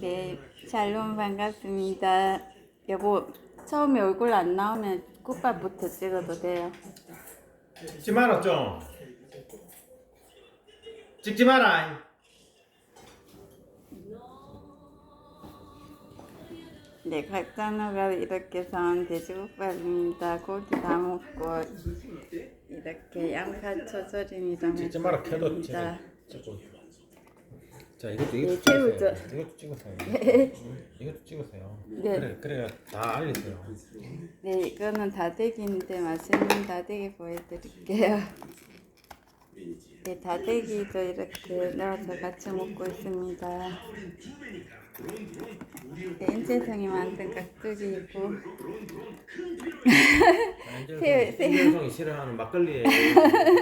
네, 샬롬 반갑습니다. 여보, 처음에 얼굴 안 나오면 국밥부터 찍어도 돼요. 찍지 마라 좀 찍지 마라 네, 각장어가 이렇게 선 돼지국밥입니다. 고기 다 먹고 이렇게 양파 초절임이랑 찍지 마라. 찍어 찍고 자 이것도 네, 이것도 새우젓. 찍으세요 이것도 찍으세요 응, 이것도 찍으세요 네. 그래 그래 다 알리세요 네, 이거는 다대기인데 맛있는 다대기 보여드릴게요. 네, 다대기도 이렇게 넣어서 같이 먹고 있습니다. 네, 인재성이 만든 깍두기이고 새우, 새우. 인정성이 싫어하는 막걸리에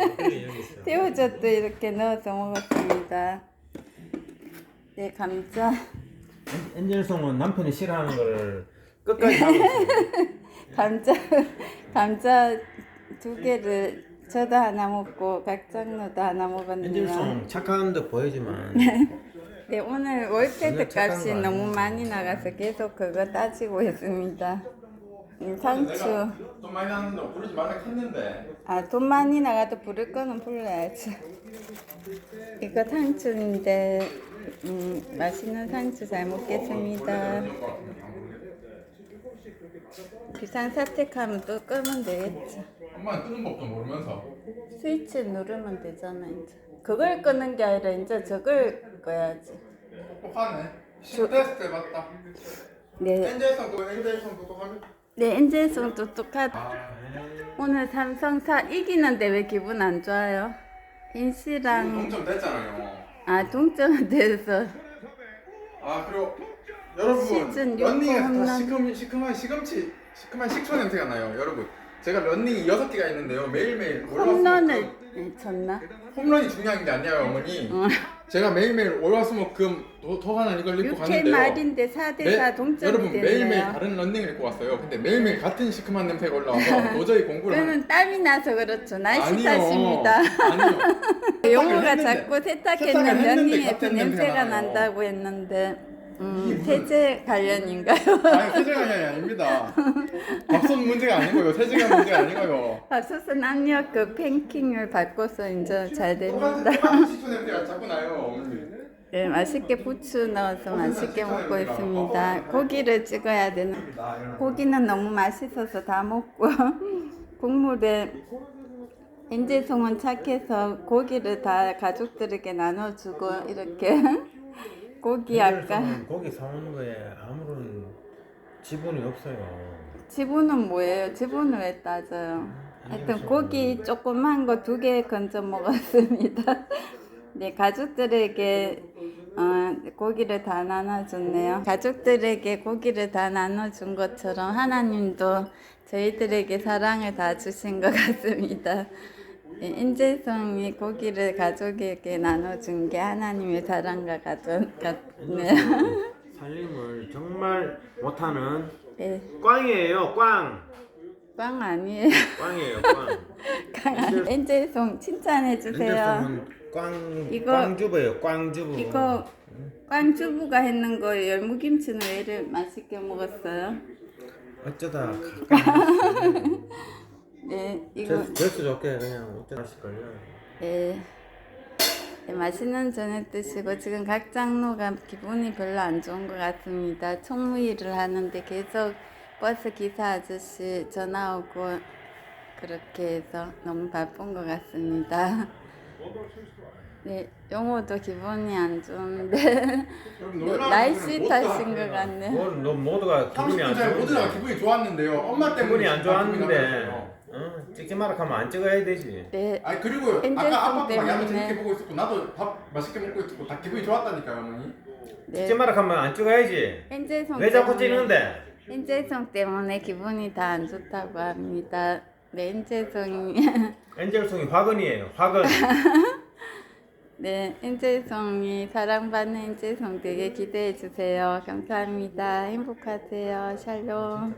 막걸리 여기 있어요 새우젓도 이렇게 넣어서 먹었습니다. 네, 감자. 엔젤송은 남편이 싫어하는 거를 끝까지 하고 있어요 감자, 감자 두 개를 저도 하나 먹고 각장로도 하나 먹었네요. 엔젤송 착한 듯 보이지만 네, 오늘 월세트 값이 거 너무? 많이 나가서 계속 그거 따지고 있습니다. 음, 상추. 돈 많이 나는데 부르지 말라 했는데 아, 돈 많이 나가도 부를 거는 불러야지. 이거 상추인데, 음, 맛있는 상추 잘 먹겠습니다. 비상 사택하면 또 끄면 되겠지. 엄마는 끄는 법도 모르면서 스위치 누르면 되잖아, 이제. 그걸 끄는 게 아니라 이제 저걸 꺼야지. 똑똑하네 테스트 해봤다 네, 엔젤성 또 엔젤성 똑똑하네 네, 엔젤송 똑똑하다. 아 오늘 삼성사 이기는데 왜 기분 안 좋아요? 인 씨랑 동점 됐잖아요 아 동점 돼서 아 그리고 여러분 육 런닝에서 홈런. 다 시큼, 시큼한 시금치 시큼한 식초 냄새가 나요 여러분 제가 런닝이 여섯 개가 있는데요 매일매일 홈런을 월화수목금 네, 쳤나? 홈런이 중요한 게 아니에요 어머니 어. 제가 매일매일 도, 도가난 이걸 입고 6회 가는데요 말인데 4대4 매- 동점이 여러분 매일매일. 다른 런닝을 입고 왔어요. 근데 매일매일 같은 시큼한 냄새가 올라와서 도저히 공부를 하- 그거는 땀이 나서 그렇죠. 날씨. 탓입니다. 아니요. 했는데- 자꾸 세탁을 세탁했는 했는데 면이에서 같은 냄새가 냄새가 나요. 난다고 했는데 음, 세제 관련인가요? 아니 세제관이 아닙니다. 밥솥 문제가 아니고요. 세제관 문제가 아니고요. 밥솥은 압력 그 팬킹을 바꿔서 이제 잘 똑같은 됩니다. 똑같은 식초 냄새가 자꾸 나요. 어머니. 네, 맛있게 부추 넣어서 맛있게 먹고 있습니다. 고기를 찍어야 되는. 고기는 너무 맛있어서 다 먹고 국물에 인제송은 착해서 고기를 다 가족들에게 나눠주고 이렇게 고기 아까 고기 사오는 거에 아무런 지분이 없어요 지분은 뭐예요? 지분을 왜 따져요? 하여튼 고기 조그만 거 두 개 건져 먹었습니다. 네, 가족들에게 어, 고기를 다 나눠줬네요. 가족들에게 고기를 다 나눠준 것처럼 하나님도 저희들에게 사랑을 다 주신 것 같습니다. 네, 인재성이 고기를 가족에게 나눠준 게 하나님의 사랑과 같은, 같네요. 살림을 정말 못하는 네, 꽝이에요 꽝빵 아니에요. 꽝이에요 꽝 강한 엔젤송 칭찬해 주세요. 꽝 이거- 꽝주부예요 꽝주부 이거 꽝 주부가 했는 거 열무김치는 왜 이렇게 맛있게 먹었어요? 어쩌다 가끔 네, 이거 될수 좋게 그냥 어쩌다 하실걸요 네. 네, 맛있는 저녁 드시고 지금 각 장로가 기분이 별로 안 좋은 것 같습니다. 총무일을 하는데 계속 버스 기사 아저씨 전화 오고 그렇게 해서 너무 바쁜 것 같습니다. 네, 영호도 기분이 안 좋은데 네, 날씨 탓인 것 같네. 뭐, 너 모두가 기분이 안 30분 전에 모두가 좋은데 기분이 좋았는데요. 엄마 때문에 기분이 안 기분이 좋았는데 나빠졌어요. 어? 찍지 마라 하면 안 찍어야 되지 네, 아니 그리고 아까 아빠도 때문에. 양을 재밌게 보고 있었고 나도 밥 맛있게 먹고 있었고 다 기분이 좋았다니까요 어머니. 찍지 네. 마라 하면 안 찍어야지 엔젤송 왜 자꾸 때문에- 찍는데 엔젤송 때문에 기분이 다 안 좋다고 합니다. 네, 엔젤송이 엔젤송이 화근이에요 화근 네, 엔젤송이 사랑받는 엔젤송 되게 기대해 주세요. 감사합니다. 행복하세요. 샬롬.